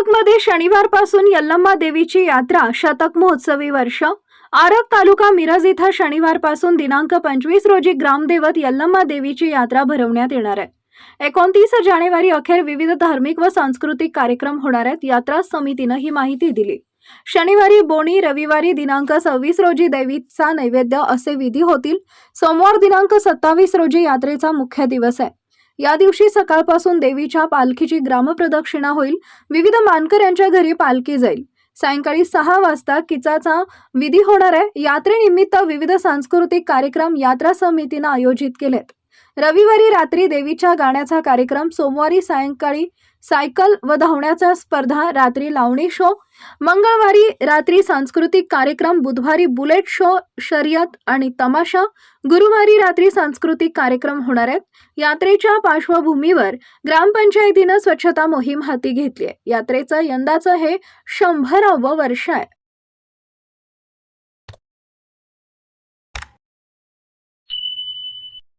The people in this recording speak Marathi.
आरगमध्ये शनिवारपासून यल्लम्मा देवीची यात्रा शतक महोत्सवी वर्ष. आरग तालुका मिरज इथं शनिवारपासून दिनांक पंचवीस रोजी ग्रामदेवत यल्लम्मा देवीची यात्रा भरवण्यात येणार आहे. एकोणतीस जानेवारी अखेर विविध धार्मिक व सांस्कृतिक कार्यक्रम होणार आहेत. यात्रा समितीनं ही माहिती दिली. शनिवारी बोणी रविवारी दिनांक सव्वीस रोजी देवीचा नैवेद्य असे विधी होतील. सोमवार दिनांक सत्तावीस रोजी यात्रेचा मुख्य दिवस आहे. या दिवशी सकाळपासून देवीच्या पालखीची ग्रामप्रदक्षिणा होईल. विविध मानकऱ्यांच्या घरी पालखी जाईल. सायंकाळी सहा वाजता किचाचा विधी होणार आहे. यात्रेनिमित्त विविध सांस्कृतिक कार्यक्रम यात्रा समितीनं आयोजित केलेत. रविवारी रात्री देवीच्या गाण्याचा कार्यक्रम सोमवारी सायंकाळी सायकल व धावण्याचा स्पर्धा रात्री लावणी शो मंगळवारी रात्री सांस्कृतिक कार्यक्रम बुधवारी बुलेट शो शर्यत आणि तमाशा गुरुवारी रात्री सांस्कृतिक कार्यक्रम होणार आहेत. यात्रेच्या पार्श्वभूमीवर ग्रामपंचायतीनं स्वच्छता मोहीम हाती घेतली आहे. यात्रेचं यंदाचं हे शंभरावं वर्ष आहे.